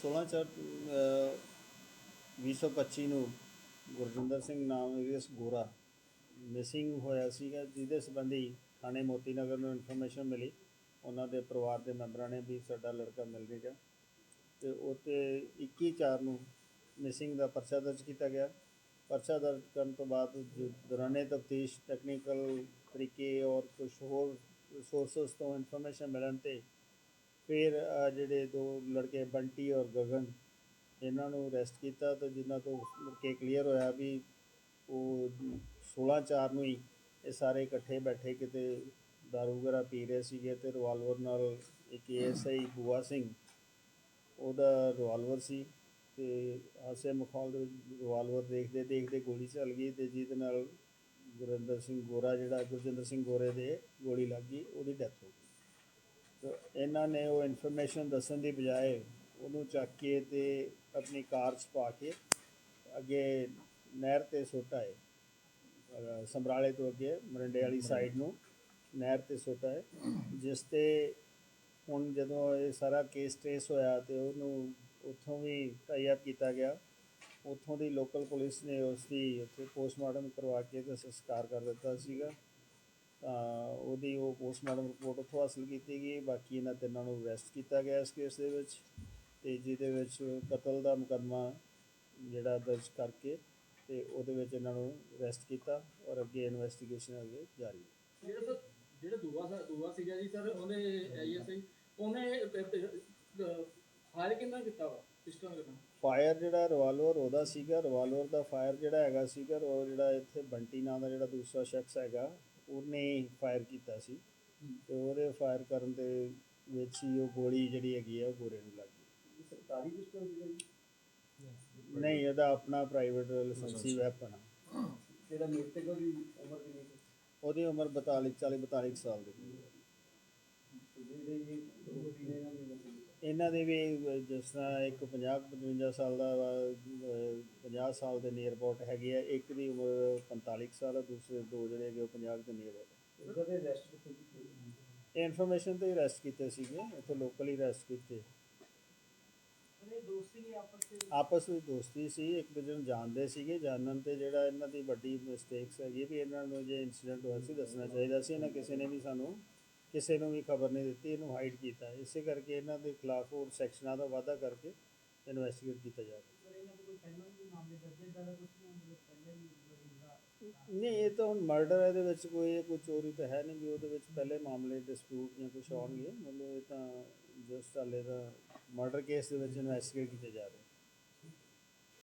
16 ਚਾਰ 2025 ਨੂੰ ਗੁਰਜਿੰਦਰ ਸਿੰਘ ਨਾਮ ਇਸ ਗੋਰਾ ਮਿਸਿੰਗ ਹੋਇਆ ਸੀਗਾ, ਜਿਹਦੇ ਸੰਬੰਧੀ ਥਾਣੇ ਮੋਤੀ ਨਗਰ ਨੂੰ ਇਨਫੋਰਮੇਸ਼ਨ ਮਿਲੀ। ਉਹਨਾਂ ਦੇ ਪਰਿਵਾਰ ਦੇ ਮੈਂਬਰਾਂ ਨੇ ਵੀ ਸਾਡਾ ਲੜਕਾ ਮਿਲ ਨਹੀਂ ਰਿਹਾ ਤੇ ਉਹ 'ਤੇ 21 ਚਾਰ ਨੂੰ ਮਿਸਿੰਗ ਦਾ ਪਰਚਾ ਦਰਜ ਕੀਤਾ ਗਿਆ। ਪਰਚਾ ਦਰਜ ਕਰਨ ਤੋਂ ਬਾਅਦ ਦੌਰਾਨੇ ਤਫਤੀਸ਼ ਟੈਕਨੀਕਲ ਤਰੀਕੇ ਔਰ ਕੁਝ ਹੋਰ ਸੋਰਸਸ ਤੋਂ ਇਨਫੋਰਮੇਸ਼ਨ ਮਿਲਣ ਤੇ ਫਿਰ ਅਹ, ਜਿਹੜੇ ਦੋ ਲੜਕੇ ਬੰਟੀ ਔਰ ਗਗਨ ਇਹਨਾਂ ਨੂੰ ਅਰੈਸਟ ਕੀਤਾ ਤੇ ਜਿਨ੍ਹਾਂ ਤੋਂ ਮੁੜ ਕੇ ਕਲੀਅਰ ਹੋਇਆ ਵੀ ਉਹ 16 ਚਾਰ ਨੂੰ ਹੀ ਇਹ ਸਾਰੇ ਇਕੱਠੇ ਬੈਠੇ ਕਿਤੇ ਦਾਰੂ ਵਗੈਰਾ ਪੀ ਰਹੇ ਸੀਗੇ ਤੇ ਰਿਵਾਲਵਰ ਨਾਲ ਇੱਕ ਐਸਆਈ ਬੂਆ ਸਿੰਘ ਉਹਦਾ ਰਿਵਾਲਵਰ ਸੀ ਤੇ ਹਾਸੇ ਮਖੌਲ ਦੇ ਵਿੱਚ ਰਿਵਾਲਵਰ ਦੇਖਦੇ ਦੇਖਦੇ ਗੋਲੀ ਚੱਲ ਗਈ ਤੇ ਜਿਹਦੇ ਨਾਲ ਗੁਰਿੰਦਰ ਸਿੰਘ ਗੋਰਾ ਜਿਹੜਾ ਗੁਰਜਿੰਦਰ ਸਿੰਘ ਗੋਰੇ ਦੇ ਗੋਲੀ ਲੱਗ ਗਈ ਉਹਦੀ ਡੈਥ ਹੋ ਗਈ। ਤੇ ਇਹਨਾਂ ਨੇ ਉਹ ਇਨਫੋਰਮੇਸ਼ਨ ਦੱਸਣ ਦੀ ਬਜਾਏ ਉਹਨੂੰ ਚੱਕ ਕੇ ਤੇ ਆਪਣੀ ਕਾਰ 'ਚ ਪਾ ਕੇ ਅੱਗੇ ਨਹਿਰ ਤੇ ਸੁੱਟ ਆਏ ਸਮਰਾਲੇ ਤੋਂ ਅੱਗੇ, ਮਰਿੰਡੇ ਵਾਲੀ ਸਾਈਡ ਨੂੰ ਨਹਿਰ ਤੇ ਸੁੱਟ ਆਏ ਜਿਸ ਤੇ ਹੁਣ ਜਦੋਂ ਇਹ ਸਾਰਾ ਕੇਸ ਟ੍ਰੇਸ ਹੋਇਆ ਤੇ ਉਹਨੂੰ ਉੱਥੋਂ ਵੀ ਟਾਈ ਅਪ ਕੀਤਾ ਗਿਆ। ਉੱਥੋਂ ਦੀ ਲੋਕਲ ਪੁਲਿਸ ਨੇ ਉਸ ਦੀ ਉੱਥੇ ਪੋਸਟਮਾਰਟਮ ਕਰਵਾ ਕੇ ਤੇ ਸੰਸਕਾਰ ਕਰ ਦਿੱਤਾ ਸੀਗਾ। ਉਹਦੀ ਉਹ ਪੋਸਟਮਾਰਟਮ ਰਿਪੋਰਟ ਉੱਥੋਂ ਹਾਸਲ ਕੀਤੀ ਗਈ ਬਾਕੀ ਇਹਨਾਂ ਤਿੰਨਾਂ ਨੂੰ ਅਰੈਸਟ ਕੀਤਾ ਗਿਆ ਇਸ ਕੇਸ ਦੇ ਵਿੱਚ ਤੇ ਜਿਹਦੇ ਵਿੱਚ ਕਤਲ ਦਾ ਮੁਕੱਦਮਾ ਜਿਹੜਾ ਦਰਜ ਕਰਕੇ ਤੇ ਉਹਦੇ ਵਿੱਚ ਇਹਨਾਂ ਨੂੰ ਅਰੈਸਟ ਕੀਤਾ ਔਰ ਅੱਗੇ ਇਨਵੈਸਟੀਗੇਸ਼ਨ ਅੱਗੇ ਜਾਰੀ ਹੈ। ਜਿਹੜਾ ਸਰ ਜਿਹੜਾ ਦੂਆ ਸਰ ਦੂਆ ਸੀਗਾ ਜੀ ਸਰ ਉਹਨੇ ਆਈਐਸਆਈ ਉਹਨੇ ਫਾਇਰ ਕਿੰਨਾ ਕੀਤਾ ਵਾ ਪਿਸਟਲ ਕਿੰਨਾ? ਫਾਇਰ ਜਿਹੜਾ ਰਿਵਾਲਵਰ ਉਹਦਾ ਸੀਗਾ ਰਿਵਾਲਵਰ ਦਾ ਫਾਇਰ ਜਿਹੜਾ ਹੈਗਾ ਸੀਗਾ ਉਹ ਜਿਹੜਾ ਇੱਥੇ ਬੰਟੀ ਨਾਂ ਦਾ ਜਿਹੜਾ ਦੂਸਰਾ ਸ਼ਖਸ ਹੈਗਾ ਉਹਨੇ ਫਾਇਰ ਕੀਤਾ ਸੀ ਤੇ ਉਹਦੇ ਫਾਇਰ ਕਰਨ ਦੇ ਵਿੱਚ ਹੀ ਉਹ ਗੋਲੀ ਜਿਹੜੀ ਹੈਗੀ ਆ ਉਹ ਗੋਰੇ ਨੂੰ ਲੱਗ ਗਈ ਸਰਕਾਰੀ ਪਿਸਟਲ ਜੀ ਨਹੀਂ ਇਹਦਾ ਆਪਣਾ ਪ੍ਰਾਈਵੇਟ ਲਾਇਸੈਂਸੀ ਵੈਪਨ ਆ ਜਿਹੜਾ ਮ੍ਰਿਤਕ ਦੀ ਉਮਰ ਕਿੰਨੀ ਸੀ ਉਹਦੀ ਉਮਰ 42 40 42 ਸਾਲ ਦੀ ਸੀ। ਇਹਨਾਂ ਦੀ ਸੀ? ਵੀ ਜਿਸ ਤਰ੍ਹਾਂ ਇੱਕ 50 55 ਸਾਲ ਦਾ 50 ਸਾਲ ਦੇ ਨੀਅਰ ਅਬਾਊਟ ਹੈਗੇ ਆ ਇੱਕ ਦੀ ਉਮਰ 45 ਕੁ ਸਾਲ ਆ ਦੂਸਰੇ ਦੋ ਜਿਹੜੇ ਹੈਗੇ ਉਹ 50 ਦੇ ਨੀਅਰ ਅਬਾਊਟ ਦੇ ਅਰੈਸਟ ਕੀਤੇ? ਇਹ ਇਨਫੋਰਮੇਸ਼ਨ ਤੇ ਅਰੈਸਟ ਕੀਤੇ ਸੀਗੇ ਇੱਥੇ ਲੋਕਲੀ ਅਰੈਸਟ ਕੀਤੇ। ਆਪਸ ਵਿੱਚ? ਦੋਸਤੀ ਸੀ ਇੱਕ ਦੂਜੇ ਨੂੰ ਜਾਣਦੇ ਸੀਗੇ ਜਾਣਨ ਤੇ ਜਿਹੜਾ ਇਹਨਾਂ ਦੀ ਵੱਡੀ ਮਿਸਟੇਕਸ ਹੈਗੀ ਵੀ ਇਹਨਾਂ ਨੂੰ ਜੇ ਇਨਸੀਡੈਂਟ ਹੋਇਆ ਸੀ ਦੱਸਣਾ ਚਾਹੀਦਾ ਸੀ ਇਹਨਾਂ ਕਿਸੇ ਨੇ ਵੀ ਸਾਨੂੰ ਕਿਸੇ ਨੂੰ ਵੀ ਖਬਰ ਨਹੀਂ ਦਿੱਤੀ ਇਹਨੂੰ ਹਾਈਡ ਕੀਤਾ। ਇਸੇ ਕਰਕੇ ਇਹਨਾਂ ਦੇ ਖਿਲਾਫ ਹੋਰ ਸੈਕਸ਼ਨਾਂ ਦਾ ਵਾਅਦਾ ਕਰਕੇ ਇਨਵੈਸਟੀਗੇਟ ਕੀਤਾ ਜਾ ਰਿਹਾ ਨਹੀਂ ਇਹ ਤਾਂ ਹੁਣ ਮਰਡਰ ਇਹਦੇ ਵਿੱਚ ਕੋਈ ਇਹ ਕੋਈ ਚੋਰੀ ਤਾਂ ਹੈ ਨਹੀਂ ਵੀ ਉਹਦੇ ਵਿੱਚ ਪਹਿਲੇ ਮਾਮਲੇ ਡਿਸਪਿਊਟ ਜਾਂ ਕੁਝ ਆਉਣਗੇ। ਮਤਲਬ ਇਹ ਤਾਂ ਜਸਟ ਹਾਲੇ ਦਾ ਮਰਡਰ ਕੇਸ ਦੇ ਵਿੱਚ ਇਨਵੈਸਟੀਗੇਟ ਕੀਤੇ ਜਾ ਰਹੇ।